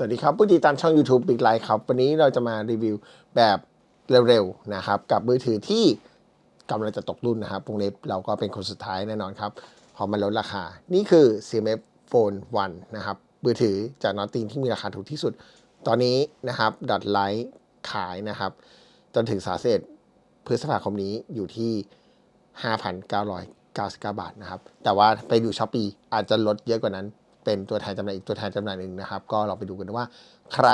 สวัสดีครับ ผู้ติดตามช่อง YouTube Big Light ครับ วันนี้เราจะมารีวิวแบบเร็วๆนะครับ กับมือถือที่กำลังจะตกรุ่นนะครับวงเล็บเราก็เป็นคนสุดท้ายแน่นอนครับ พอมันลดราคา นี่คือ CMF Phone 1 นะครับ มือถือจากนอตติงที่มีราคาถูกที่สุด ตอนนี้นะครับดัดไลท์ขายนะครับ จนถึงสาเสษพฤษภาคมนี้อยู่ที่ 5,999 บาทนะครับ แต่ว่าไปดูช้อปปีอาจจะลดเยอะกว่านั้น เป็นตัวแทนจำหน่ายอีกตัวแทนจำหน่ายหนึ่งนะครับ ก็ลองไปดูกันว่า ใคร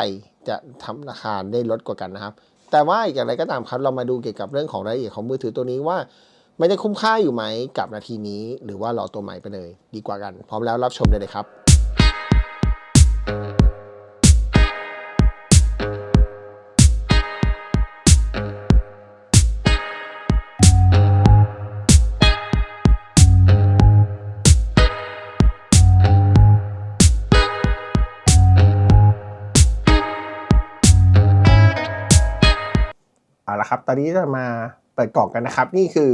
จะทำราคาได้ลดกว่ากันนะครับ แต่ว่าอย่างไรก็ตามครับเรามาดูเกี่ยวกับเรื่องของรายละเอียดของมือถือตัวนี้ว่ามันจะคุ้มค่าอยู่ไหมกับนาทีนี้ หรือว่ารอตัวใหม่ไปเลย ดีกว่ากัน พร้อมแล้วรับชมได้เลยครับ วันนี้จะมาเปิดกล่องกันนะครับ นี่คือ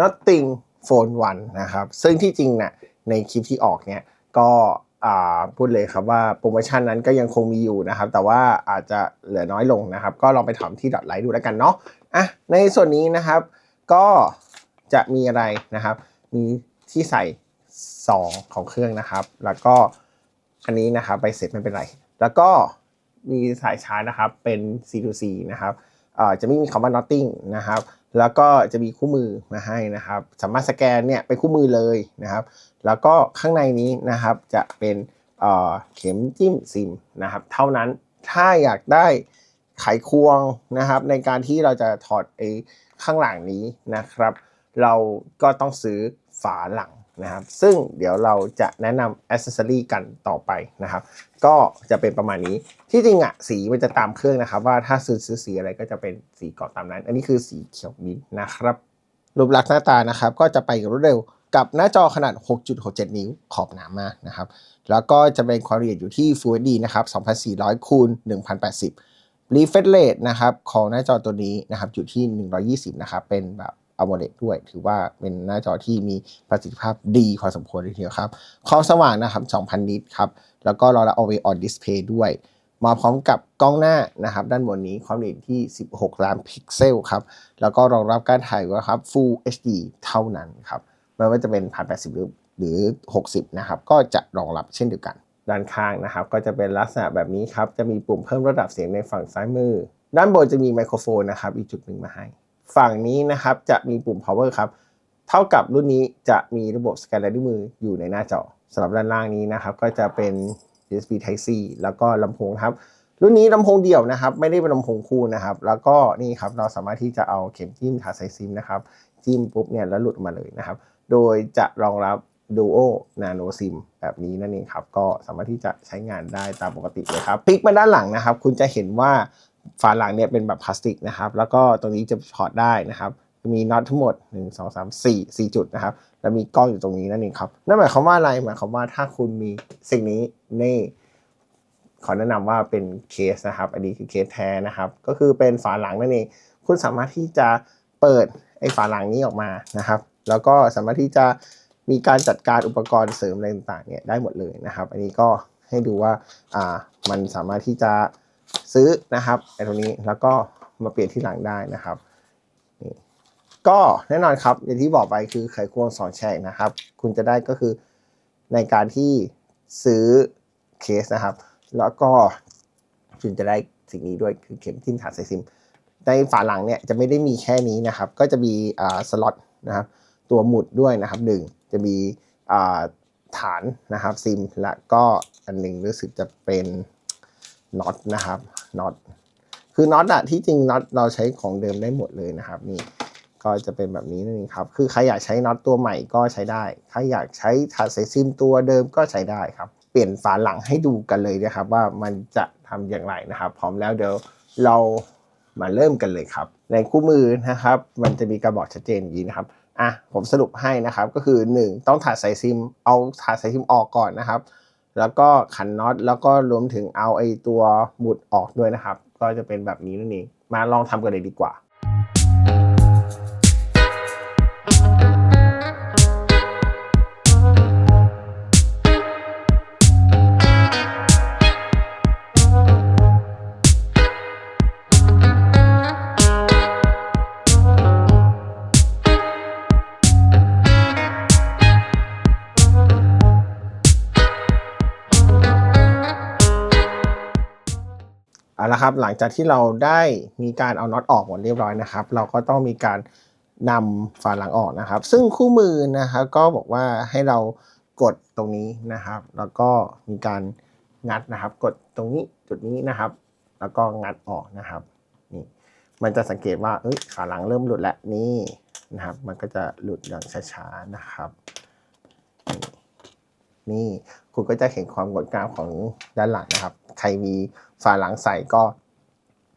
Nothing Phone 1นะครับ ซึ่งที่จริงเนี่ยในคลิปที่ออกเนี่ยก็พูดเลยครับว่าโปรโมชั่นนั้นก็ยังคงมีอยู่นะครับ แต่ว่าอาจจะเหลือน้อยลงนะครับ ก็ลองไปถามที่ดอทไลท์ดูแล้วกันเนาะอะในส่วนนี้นะครับก็จะมีอะไรนะครับ มีที่ใส่ซองของเครื่องนะครับ แล้วก็อันนี้นะครับใบเสร็จไม่เป็นไร แล้วก็มีสายชาร์จนะครับเป็น C2C นะครับ จะไม่มีคำว่า nothing นะครับแล้วก็จะมีคู่มือมาให้นะครับ สามารถสแกนเนี่ยเป็นคู่มือเลยนะครับ แล้วก็ข้างในนี้นะครับจะเป็นเเข็มจิ้มซิมนะครับ เท่านั้นถ้าอยากได้ไขควงนะครับ ในการที่เราจะถอดไอ้ข้างหลังนี้นะครับ เราก็ต้องซื้อฝาหลัง นะครับ ซึ่งเดี๋ยวเราจะแนะนำอ c เซ s ซอรีกันต่อไปนะครับ ก็จะเป็นประมาณนี้ ที่จริงอะสีมันจะตามเครื่องนะครับ ว่าถ้าซื้อซื้อสีอะไรก็จะเป็นสีเกาะตามนั้น อันนี้คือสีเขียวมิ้นนะครับ รูปลักษณ์หน้าตานะครับ ก็จะไปรวดเร็วกับหน้าจอขนาด 6.67 นิ้วขอบหนามากนะครับ แล้วก็จะเป็นความละเอียดอยู่ที่ Full HD นะครับ 2400คูณ1080 refresh rate นะครับของหน้าจอตัวนี้นะครับอยู่ที่ 120 นะครับ เป็นแบบ AMOLED ด้วย ถือว่าเป็นหน้าจอที่มีประสิทธิภาพดีพอสมควรเลยทีเดียวครับความสว่างนะครับ 2,000 นิตครับ แล้วก็รองรับ Always On Display ด้วย มาพร้อมกับกล้องหน้านะครับ ด้านบนนี้ความละเอียดที่ 16 ล้านพิกเซลครับ แล้วก็รองรับการถ่ายนะครับ Full HD เท่านั้นครับไม่ว่าจะเป็น1080หรือหรือ 60 นะครับ ก็จะรองรับเช่นเดียวกัน ด้านข้างนะครับ ก็จะเป็นลักษณะแบบนี้ครับ จะมีปุ่มเพิ่มระดับเสียงในฝั่งซ้ายมือ ด้านบนจะมีไมโครโฟนนะครับ อีกจุดหนึ่งมาให้ ฝั่งนี้นะครับจะมีปุ่ม power ครับ เท่ากับรุ่นนี้จะมีระบบสแกนลายนิ้วมืออยู่ในหน้าจอสำหรับด้านล่างนี้นะครับ ก็จะเป็น USB Type C แล้วก็ลำโพงครับ รุ่นนี้ลำโพงเดี่ยวนะครับ ไม่ได้เป็นลำโพงคู่นะครับ แล้วก็นี่ครับเราสามารถที่จะเอาเข็มจิ้มถ่ายสายซิมนะครับจิ้มปุ๊บเนี่ยแล้วหลุดออกมาเลยนะครับ โดยจะรองรับ Duo Nano SIM แบบนี้นั่นเองครับ ก็สามารถที่จะใช้งานได้ตามปกติเลยครับพลิกมาด้านหลังนะครับ คุณจะเห็นว่า ฝาหลังเนี่ยเป็นแบบพลาสติกนะครับ แล้วก็ตรงนี้จะถอดได้นะครับ มีน็อตทั้งหมด 1 2 3 4 4 จุดนะครับ แล้วมีกล้องอยู่ตรงนี้นั่นเองครับ นั่นหมายความว่าอะไร หมายความว่าถ้าคุณมีสิ่งนี้นี่ขอแนะนำว่าเป็นเคสนะครับ อันนี้คือเคสแท้นะครับ ก็คือเป็นฝาหลังนั่นเอง คุณสามารถที่จะเปิดไอ้ฝาหลังนี้ออกมานะครับ แล้วก็สามารถที่จะมีการจัดการอุปกรณ์เสริมอะไรต่างๆเนี่ยได้หมดเลยนะครับ อันนี้ก็ให้ดูว่าอ่ามันสามารถที่จะ ซื้อนะครับไอ้ตรงนี้แล้วก็มาเปลี่ยนที่หลังได้นะครับนี่ก็แน่นอนครับอย่างที่บอกไปคือไขควงสองแฉกนะครับ คุณจะได้ก็คือในการที่ซื้อเคสนะครับ แล้วก็คุณจะได้สิ่งนี้ด้วยคือเข็มทิ่มฐานสายซิม ในฝาหลังเนี่ยจะไม่ได้มีแค่นี้นะครับ ก็จะมีอ่าสล็อตนะครับตัวหมุดด้วยนะครับหนึ่งจะมีอ่าฐานนะครับซิมและก็อันหนึ่งรู้สึกจะเป็น น็อตนะครับน็อตคือน็อตอะที่จริงน็อตเราใช้ของเดิมได้หมดเลยนะครับ นี่ก็จะเป็นแบบนี้นั่นเองครับ คือใครอยากใช้น็อตตัวใหม่ก็ใช้ได้ ใครอยากใช้ฐานสายซิมตัวเดิมก็ใช้ได้ครับ เปลี่ยนฝาหลังให้ดูกันเลยนะครับ ว่ามันจะทำอย่างไรนะครับ พร้อมแล้วเดี๋ยวเรามาเริ่มกันเลยครับ ในคู่มือนะครับ มันจะมีกระบอกชัดเจนอย่างนี้นะครับ อะผมสรุปให้นะครับ ก็คือ 1 ต้องถาดสายซิม เอาถาดสายซิมออกก่อนนะครับ แล้วก็ขันน็อตแล้วก็รวมถึงเอาไอ้ตัวหมุดออกด้วยนะครับ ก็จะเป็นแบบนี้นั่นเองมาลองทำกันเลยดีกว่า เอาละครับหลังจากที่เราได้มีการเอาน็อตออกหมดเรียบร้อยนะครับ เราก็ต้องมีการนำฝาหลังออกนะครับ ซึ่งคู่มือนะครับก็บอกว่าให้เรากดตรงนี้นะครับ แล้วก็มีการงัดนะครับ กดตรงนี้จุดนี้นะครับ แล้วก็งัดออกนะครับนี่มันจะสังเกตว่าเอ้ยขาหลังเริ่มหลุดแล้วนี่นะครับ มันก็จะหลุดอย่างช้าๆนะครับนี่คุณก็จะเห็นความงดงามของด้านหลังนะครับ ใครมีฝาหลังใส่ก็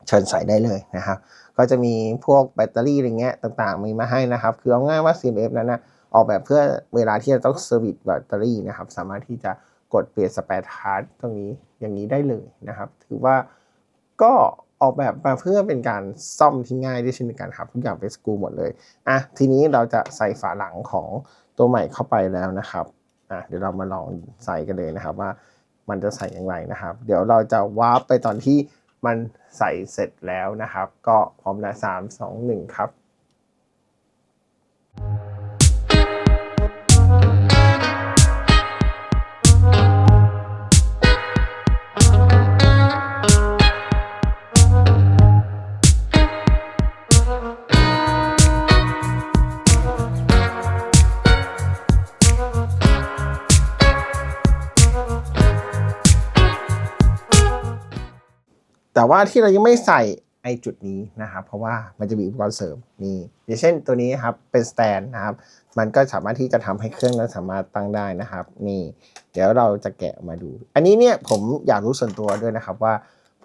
เชิญใส่ได้เลยนะครับ ก็จะมีพวกแบตเตอรี่อะไรเงี้ยต่างๆ มีมาให้นะครับ คือเอาง่ายว่า CMF นั้นนะออกแบบเพื่อเวลาที่จะต้องเซอร์วิสแบตเตอรี่นะครับ สามารถที่จะกดเปลี่ยนสเปรทาร์ตตรงนี้อย่างนี้ได้เลยนะครับ ถือว่าก็ออกแบบมาเพื่อเป็นการซ่อมที่ง่ายด้วยเช่นเดียวกันครับทุกอย่างเป็นสกูหมดเลยอะทีนี้เราจะใส่ฝาหลังของตัวใหม่เข้าไปแล้วนะครับอะเดี๋ยวเรามาลองใส่กันเลยนะครับว่า มันจะใส่อย่างไรนะครับ เดี๋ยวเราจะวาร์ปไปตอนที่มันใส่เสร็จแล้วนะครับ ก็พร้อมแล้วสามสองหนึ่งครับ ว่าที่เรายังไม่ใส่ไอจุดนี้นะครับเพราะว่ามันจะมีอุปกรณ์เสริมนี่อย่างเช่นตัวนี้ครับเป็นสแตนนะครับมันก็สามารถที่จะทำให้เครื่องนั้นสามารถตั้งได้นะครับนี่เดี๋ยวเราจะแกะมาดู อันนี้เนี่ยผมอยากรู้ส่วนตัวด้วยนะครับว่า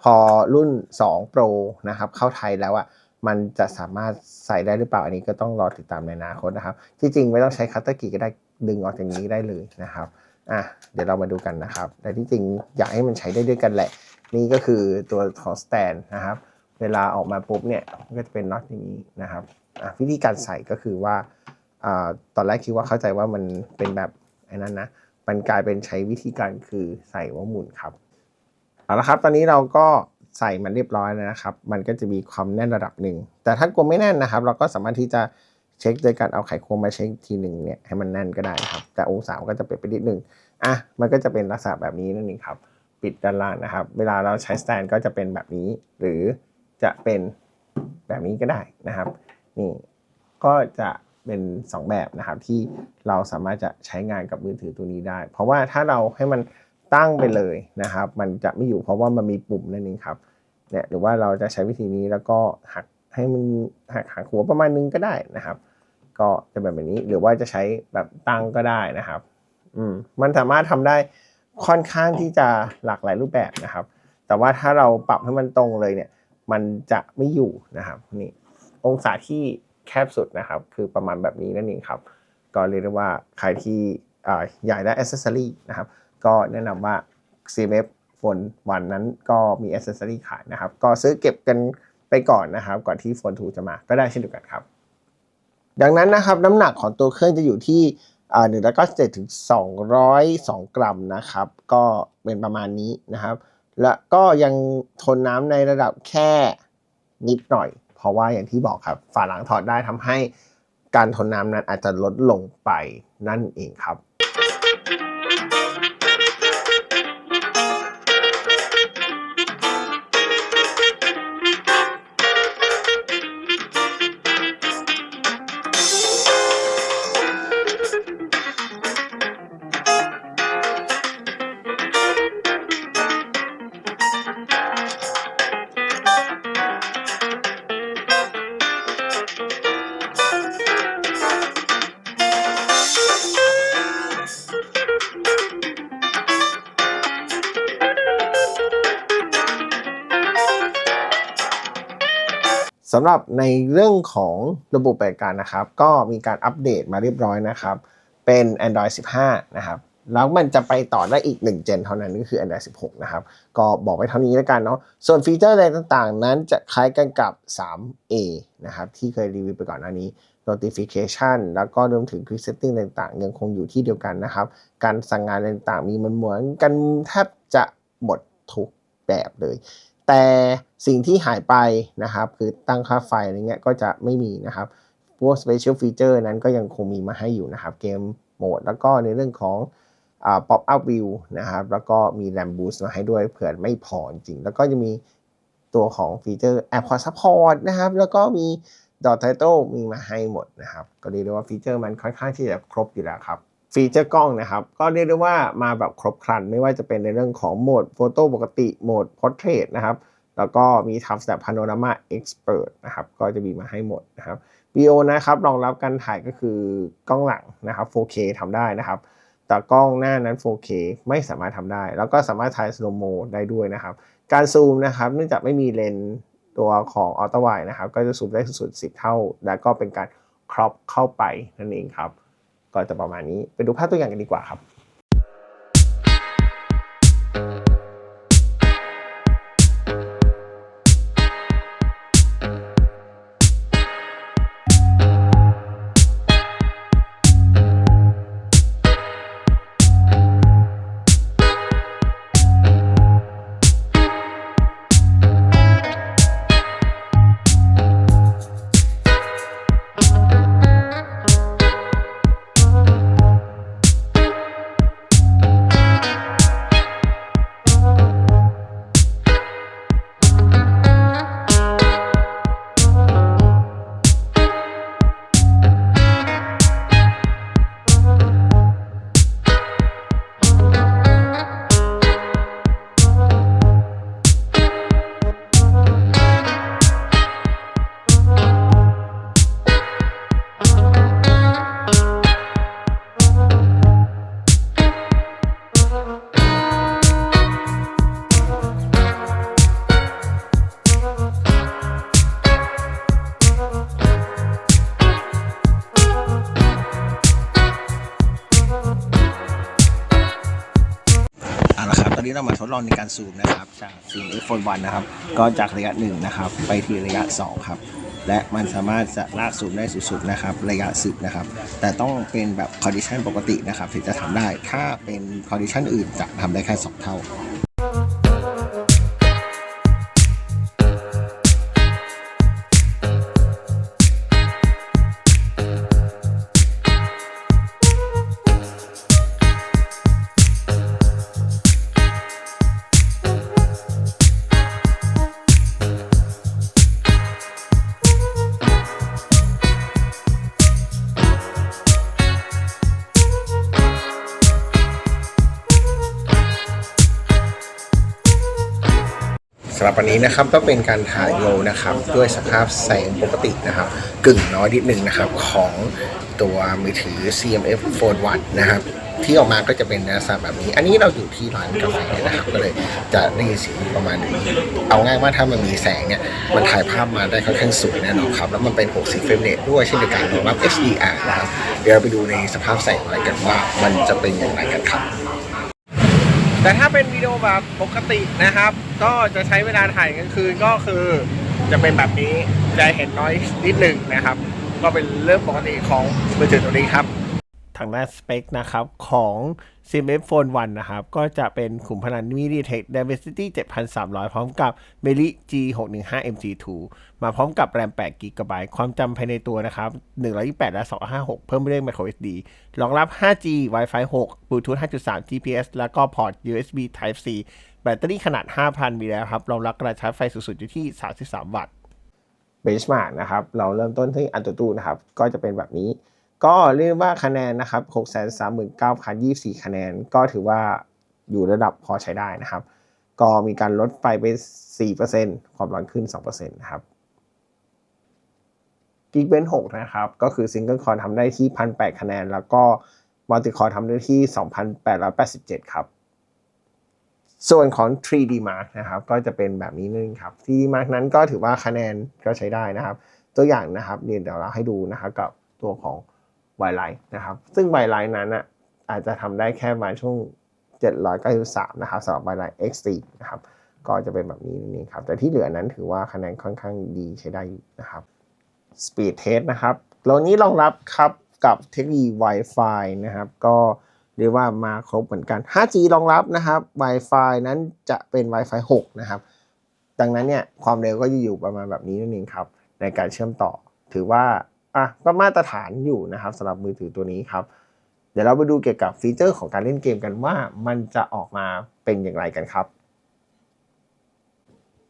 พอรุ่น 2 Pro นะครับเข้าไทยแล้วอะมันจะสามารถใส่ได้หรือเปล่าอันนี้ก็ต้องรอติดตามในอนาคตนะครับที่จริงไม่ต้องใช้คัตเตอร์กีก็ได้ดึงออกจากนี้ได้เลยนะครับอะเดี๋ยวเรามาดูกันนะครับ แต่ที่จริงอยากให้มันใช้ได้ด้วยกันแหละ นี่ก็คือตัวของสแตนนะครับ เวลาออกมาปุ๊บเนี่ยมันก็จะเป็นน็อตอย่างนี้นะครับวิธีการใส่ก็คือว่าอตอนแรกคิดว่าเข้าใจว่ามันเป็นแบบไอ้นั้นนะมันกลายเป็นใช้วิธีการคือใส่ว่าหมุนครับเอาละครับ ตอนนี้เราก็ใส่มันเรียบร้อยแล้วนะครับ มันก็จะมีความแน่นระดับหนึ่ง แต่ถ้ากลัวไม่แน่นนะครับ เราก็สามารถที่จะเช็คโดยการเอาไขควงมาเช็คทีหนึ่งเนี่ยให้มันแน่นก็ได้ครับ แต่องศามันก็จะเปลี่ยนไปนิดนึงอะมันก็จะเป็นลักษณะแบบนี้นั่นเองครับ ปิดด้านล่างนะครับ เวลาเราใช้สแตนก็จะเป็นแบบนี้ หรือจะเป็นแบบนี้ก็ได้นะครับ นี่ก็จะเป็น 2 แบบนะครับที่เราสามารถจะใช้งานกับมือถือตัวนี้ได้ เพราะว่าถ้าเราให้มันตั้งไปเลยนะครับ มันจะไม่อยู่เพราะว่ามันมีปุ่มนั่นเองครับเนี่ยหรือว่าเราจะใช้วิธีนี้แล้วก็หักให้มันหักหักหัวประมาณนึงก็ได้นะครับ ก็จะแบบนี้หรือว่าจะใช้แบบตั้งก็ได้นะครับ อืมมันสามารถทำได้ ค่อนข้างที่จะหลากหลายรูปแบบนะครับ แต่ว่าถ้าเราปรับให้มันตรงเลยเนี่ย มันจะไม่อยู่นะครับนี่องศาที่แคบสุดนะครับ คือประมาณแบบนี้นั่นเองครับ ก็เรียกได้ว่าใครที่อ่าอยากได้อ c เซสซอรีนะครับ ก็แนะนำว่า CMF โฟนวันนั้นก็มีอ c เซสซอรีขายนะครับ ก็ซื้อเก็บกันไปก่อนนะครับ ก่อนที่โฟนทูจะมาก็ได้เช่นเดียวกันครับ ดังนั้นนะครับน้ำหนักของตัวเครื่องจะอยู่ที่ หนึ่งร้อยเก้าสิบเจ็ดถึงสองร้อยสองกรัมนะครับ ก็เป็นประมาณนี้นะครับ และก็ยังทนน้ำในระดับแค่นิดหน่อย เพราะว่าอย่างที่บอกครับฝาหลังถอดได้ทำให้การทนน้ำนั้นอาจจะลดลงไปนั่นเองครับำหรับในเรื่องของระบบปฏิบัติการนะครับ ก็มีการอัปเดตมาเรียบร้อยนะครับ เป็น Android 15 นะครับ แล้วมันจะไปต่อได้อีก 1 เจนเท่านั้นก็คือ Android 16 นะครับ ก็บอกไว้เท่านี้แล้วกันเนาะส่วนฟีเจอร์อะไรต่างๆ นั้นจะคล้ายกันกับ 3A นะครับ ที่เคยรีวิวไปก่อนหน้านี้ notification แล้วก็รวมถึง quick setting ต่างๆ ยังคงอยู่ที่เดียวกันนะครับ การสั่งงานต่างๆ มีมันเหมือนกันแทบจะหมดทุกแบบเลย แต่สิ่งที่หายไปนะครับ คือตั้งค่าไฟอะไรเงี้ยก็จะไม่มีนะครับ พวก special feature นั้นก็ยังคงมีมาให้อยู่นะครับ เกมโหมด แล้วก็ในเรื่องของอ่า pop up view นะครับ แล้วก็มี RAM boost มาให้ด้วยเผื่อไม่พอจริง แล้วก็จะมีตัวของฟีเจอร์ AirPod Support นะครับ แล้วก็มี Dot Title มีมาให้หมดนะครับ ก็เรียกได้ว่าฟีเจอร์มันค่อนข้างที่จะครบอยู่แล้วครับ ฟีเจอร์กล้องนะครับ ก็เรียกได้ว่ามาแบบครบครัน ไม่ว่าจะเป็นในเรื่องของโหมดโฟโต้ปกติโหมด Portrait นะครับ แล้วก็มีทำ Snap Panorama Expert นะครับ ก็จะมีมาให้หมดนะครับ VO นะครับรองรับการถ่ายก็คือกล้องหลังนะครับ 4K ทำได้นะครับแต่กล้องหน้านั้น 4K ไม่สามารถทำได้ แล้วก็สามารถถ่าย slow mo ได้ด้วยนะครับ การซูมนะครับเนื่องจากไม่มีเลนส์ตัวของอัลตร้ไวนะครับ ก็จะซูมได้สุดๆ10 เท่า แล้วก็เป็นการครอปเข้าไปนั่นเองครับ ก็จะประมาณนี้ไปดูภาพตัวอย่างกันดีกว่าครับ เรามาทดลองในการซูมนะครับจากซูม iPhone 1นะครับ ก็จากระยะ1นะครับไปที่ระยะ 2 ครับ และมันสามารถจะลากซูมได้สุดๆนะครับ ระยะ 10 นะครับ แต่ต้องเป็นแบบคอนดิชันปกตินะครับถึงจะทำได้ ถ้าเป็นคอนดิชันอื่นจะทำได้แค่ 2 เท่า รับวันนี้นะครับก็เป็นการถ่ายโลนะครับด้วยสภาพแสงปกตินะครับกึ่งน้อยนิดนึงนะครับของตัวมือถือ CMF Phone 1นะครับที่ออกมาก็จะเป็นลักษณะแบบนี้ อันนี้เราอยู่ที่ร้านกาแฟนะครับ ก็เลยจะได้ยินเสียงประมาณนี้ เอาง่ายว่าถ้ามันมีแสงเนี่ย มันถ่ายภาพมาได้ค่อนข้างสวยแน่นอนครับ แล้วมันเป็น60เฟรมเรทด้วยเช่นเดียวกันรองรับ HDR นะครับ เดี๋ยวเราไปดูในสภาพแสงอะไรกันว่า มันจะเป็นอย่างไรกันครับ แต่ถ้าเป็นวิดีโอแบบปกตินะครับ ก็จะใช้เวลาถ่ายกลางคืนก็คือ จะเป็นแบบนี้จะเห็นน้อยนิดหนึ่งนะครับ ก็เป็นเรื่องปกติของมือถือตัวนี้ครับ ทางด้านสเปคนะครับของ CMF Phone 1 นะครับ ก็จะเป็นขุมพลัง MediaTek Dimensity 7300 พร้อมกับ Meli G615 MG2 มาพร้อมกับแรม8 GB ความจำภายในตัวนะครับ 128 และ 256 เพิ่มด้วย microSD รองรับ 5G Wi-Fi 6 Bluetooth 5.3 GPS แล้วก็พอร์ต USB Type C แบตเตอรี่ขนาด 5,000มิลลิแอมป์ครับรองรับกระชาร์จไฟสูงสุดอยู่ที่ 33 วัตต์เบนช์มาร์กนะครับ เราเริ่มต้นที่อันตุตูนะครับ ก็จะเป็นแบบนี้ ก็เรียกว่าคะแนนนะครับ639,024 คะแนน ก็ถือว่าอยู่ระดับพอใช้ได้นะครับ ก็มีการลดไฟไป4%ความร้อนขึ้น 2%นะครับ g e e k b e n 6นะครับ ก็คือ Single Core ทำได้ที่ 1,800 คะแนน แล้วก็ Multi Core ทำได้ที่ 2,887 ครับ ส่วนของ 3D Mark นะครับ ก็จะเป็นแบบนี้นึงครับ 3D Mark นั้นก็ถือว่าคะแนนก็ใช้ได้นะครับ ตัวอย่างนะครับเดี๋ยวเราให้ดูนะครับกับตัวของ y l i นะครับ ซึ่ง y l i นั้นอะอาจจะทำได้แค่มาช่วง 793 นะครับสำหรับ y l i X4 นะครับก็จะเป็นแบบนี้นี่ครับ แต่ที่เหลือนั้นถือว่าคะแนนค่อนข้างดีใช้ได้นะครับ Speed Test นะครับตัวนี้รองรับครับกับเทคโนโลยี Wi-Fi นะครับ ก็เรียกว่ามาครบเหมือนกัน 5G รองรับนะครับ Wi-Fi นั้นจะเป็น Wi-Fi 6 นะครับ ดังนั้นเนี่ยความเร็วก็จะอยู่ประมาณแบบนี้นั่นเองครับ ในการเชื่อมต่อ ถือว่า อะก็มาตรฐานอยู่นะครับสำหรับมือถือตัวนี้ครับ เดี๋ยวเราไปดูเกี่ยวกับฟีเจอร์ของการเล่นเกมกันว่ามันจะออกมาเป็นอย่างไรกันครับ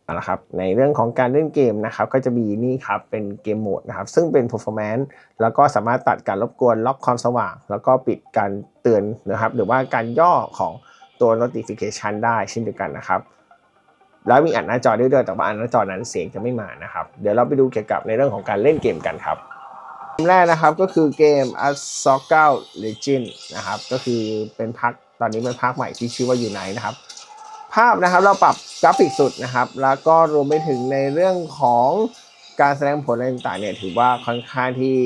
เอาละครับในเรื่องของการเล่นเกมนะครับก็จะมีนี่ครับเป็นเกมโหมดนะครับซึ่งเป็น performance แล้วก็สามารถตัดการรบกวนล็อกความสว่าง แล้วก็ปิดการเตือนนะครับหรือว่าการย่อของตัว notification ได้เช่นเดียวกันนะครับแล้วมีอัดหน้าจอด้วยแต่ว่าอัดหน้าจอนั้นเสียงจะไม่มานะครับ เดี๋ยวเราไปดูเกี่ยวกับในเรื่องของการเล่นเกมกันครับ กมแรกนะครับก็คือเกม a s o c a Legend นะครับ ก็คือเป็นพักตอนนี้เป็นพักใหม่ที่ชื่อว่า Unite นะครับ ภาพนะครับเราปรับกราฟิกสุดนะครับ แล้วก็รวมไปถึงในเรื่องของการแสดงผลอะไรต่างๆเนี่ยถือว่าค่อนข้างที่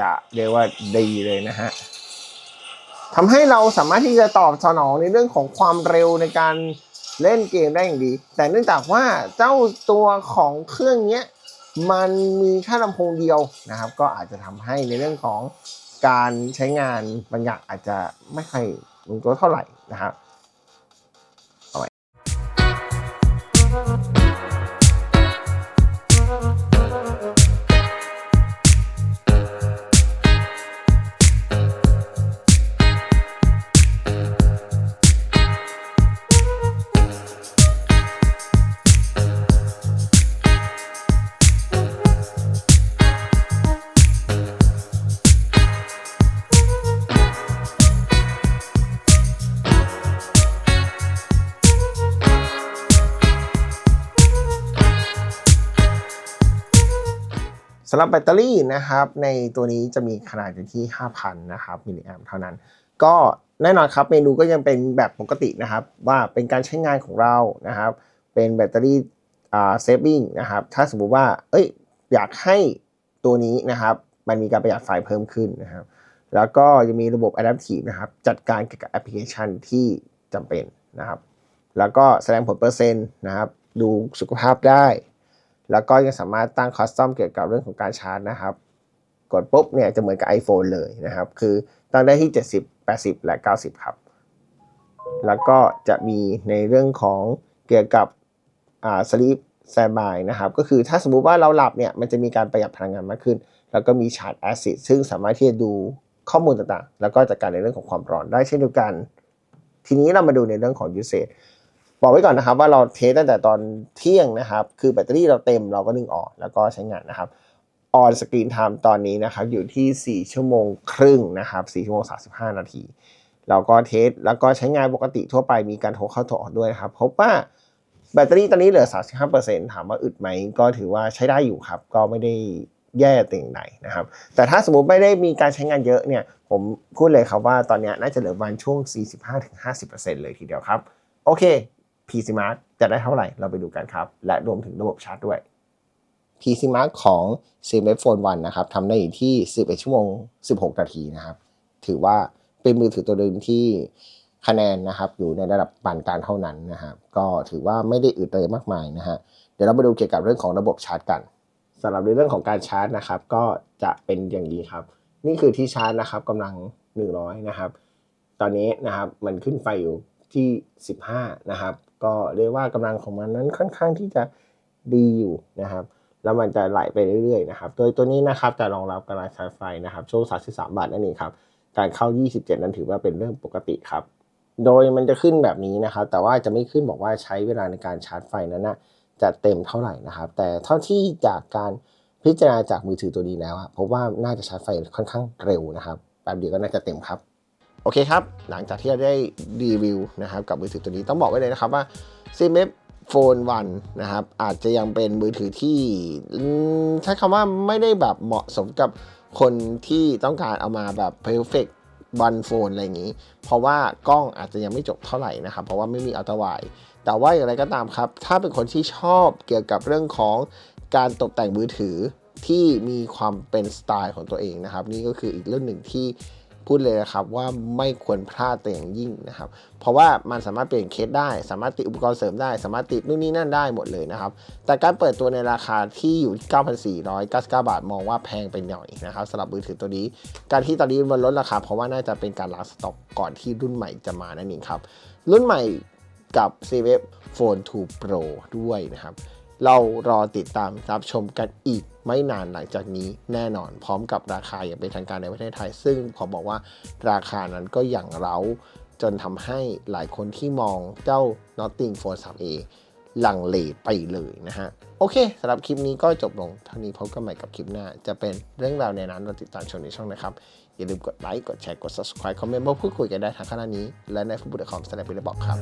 จะเรียกว่าดีเลยนะฮะทำให้เราสามารถที่จะตอบสนองในเรื่องของความเร็วในการเล่นเกมได้อย่างดี แต่เนื่องจากว่าเจ้าตัวของเครื่องเนี้ย มันมีแค่ลำโพงเดียวนะครับ ก็อาจจะทำให้ในเรื่องของการใช้งานบางอย่างอาจจะไม่ค่อยลงตัวเท่าไหร่นะครับำหรับแบตเตอรี่นะครับ ในตัวนี้จะมีขนาดอยู่ที่ 5,000 นะครับมิลลิแอมเท่านั้น ก็แน่นอนครับเมนูก็ยังเป็นแบบปกตินะครับ ว่าเป็นการใช้งานของเรานะครับ เป็นแบตเตอรี่อ่าเซฟวิ่งนะครับ ถ้าสมมุติว่า เอ้ย อยากให้ตัวนี้นะครับ มันมีการประหยัดไฟเพิ่มขึ้นนะครับ แล้วก็จะมีระบบ Adaptive นะครับ จัดการเกี่ยวกับแอปพลิเคชันที่จำเป็นนะครับ แล้วก็แสดงผลเปอร์เซ็นต์นะครับ ดูสุขภาพได้ แล้วก็ยังสามารถตั้งคอสตอมเกี่ยวกับเรื่องของการชาร์จนะครับ กดปุ๊บเนี่ยจะเหมือนกับ iPhone เลยนะครับ คือตั้งได้ที่ 70 80 และ 90 ครับ แล้วก็จะมีในเรื่องของเกี่ยวกับอ่า sleep standby นะครับ ก็คือถ้าสมมุติว่าเราหลับเนี่ยมันจะมีการประหยัดพลังงานมากขึ้น แล้วก็มีชาร์จแอซิดซึ่งสามารถที่จะดูข้อมูลต่างๆ แล้วก็จัดการในเรื่องของความร้อนได้เช่นเดียวกัน ทีนี้เรามาดูในเรื่องของ usage บอกไว้ก่อนนะครับว่าเราเทสตั้งแต่ตอนเที่ยงนะครับ คือแบตเตอรี่เราเต็มเราก็ดึงออกแล้วก็ใช้งานนะครับ on screen time ตอนนี้นะครับอยู่ที่ 4 ชั่วโมงครึ่งนะครับ4ชั่วโมง 35 นาที เราก็เทสแล้วก็ใช้งานปกติทั่วไปมีการโทรเข้าโทรออกด้วยนะครับพบว่าแบตเตอรี่ตอนนี้เหลือ 35%ถามว่าอึดไหมก็ถือว่าใช้ได้อยู่ครับ ก็ไม่ได้แย่แต่อย่างใดนะครับ แต่ถ้าสมมุติไม่ได้มีการใช้งานเยอะเนี่ย ผมพูดเลยครับว่าตอนนี้น่าจะเหลือประมาณช่วง 45-50%เลยทีเดียวครับ โอเค PC Mark จะได้เท่าไหร่เราไปดูกันครับ และรวมถึงระบบชาร์จด้วย PC Mark ของ c m f Phone 1นะครับทำได้อยู่ที่ 11 ชั่วโมง 16 นาทีนะครับ ถือว่าเป็นมือถือตัวหนึ่งที่คะแนนนะครับอยู่ในระดับปานกลางเท่านั้นนะครับก็ถือว่าไม่ได้อึดเลยมากมายนะฮะเดี๋ยวเรามาดูเกี่ยวกับเรื่องของระบบชาร์จกันสำหรับในเรื่องของการชาร์จนะครับ ก็จะเป็นอย่างนี้ครับ นี่คือที่ชาร์จนะครับกำลัง 100 นะครับ ตอนนี้นะครับมันขึ้นไฟอยู่ที่ 15 นะครับ ก็เรียกว่ากำลังของมันนั้นค่อนข้างที่จะดีอยู่นะครับ แล้วมันจะไหลไปเรื่อยๆนะครับ โดยตัวนี้นะครับจะรองรับการชาร์จไฟนะครับ ช่วง 33 บาทนั่นเองครับ การเข้า 27 นั้นถือว่าเป็นเรื่องปกติครับ โดยมันจะขึ้นแบบนี้นะครับ แต่ว่าจะไม่ขึ้นบอกว่าใช้เวลาในการชาร์จไฟนั้นนะจะเต็มเท่าไหร่นะครับ แต่เท่าที่จากการพิจารณาจากมือถือตัวนี้แล้วพบว่าน่าจะชาร์จไฟค่อนข้างเร็วนะครับแป๊บเดียวก็น่าจะเต็มครับ อเคครับ หลังจากที่เราได้รีวิวนะครับกับมือถือตัวนี้ต้องบอกไว้เลยนะครับว่า c m f Phone 1นะครับอาจจะยังเป็นมือถือที่ใช้คำว่าไม่ได้แบบเหมาะสมกับคนที่ต้องการเอามาแบบ perfect one phone อะไรอย่างนี้ เพราะว่ากล้องอาจจะยังไม่จบเท่าไหร่นะครับ เพราะว่าไม่มีอัลตราไวแต่ว่าอย่างไรก็ตามครับ ถ้าเป็นคนที่ชอบเกี่ยวกับเรื่องของการตกแต่งมือถือที่มีความเป็นสไตล์ของตัวเองนะครับ นี่ก็คืออีกเรื่องหนึ่งที่ พูดเลยนะครับว่าไม่ควรพลาดแต่อย่างยิ่งนะครับ เพราะว่ามันสามารถเปลี่ยนเคสได้ สามารถติดอุปกรณ์เสริมได้ สามารถติดนู่นนี่นั่นได้หมดเลยนะครับ แต่การเปิดตัวในราคาที่อยู่ที่9,499 บาท มองว่าแพงไปหน่อยนะครับสำหรับมือถือตัวนี้ การที่ตอนนี้มันลดราคา เพราะว่าน่าจะเป็นการล้างสต็อกก่อนที่รุ่นใหม่จะมานั่นเองครับ รุ่นใหม่กับ c w Phone 2 Pro ด้วยนะครับ เรารอติดตามรับชมกันอีก ไม่นานหลังจากนี้แน่นอน พร้อมกับราคาอย่างเป็นทางการในประเทศไทย ซึ่งขอบอกว่าราคานั้นก็อย่างเราจนทำให้หลายคนที่มองเจ้า Notting Phone 3a ลังเลไปเลยนะฮะ โอเคสำหรับคลิปนี้ก็จบลงเท่านี้พบกันใหม่กับคลิปหน้า จะเป็นเรื่องราวในนั้นเราติดตามชมในช่องนะครับ อย่าลืมกดไลค์กดแชร์กด subscribe คอมเมนต์มาพูดคุยกันได้ทางข้างหน้านี้ และใน facebook.com สแตนด์เป็นบอกครับ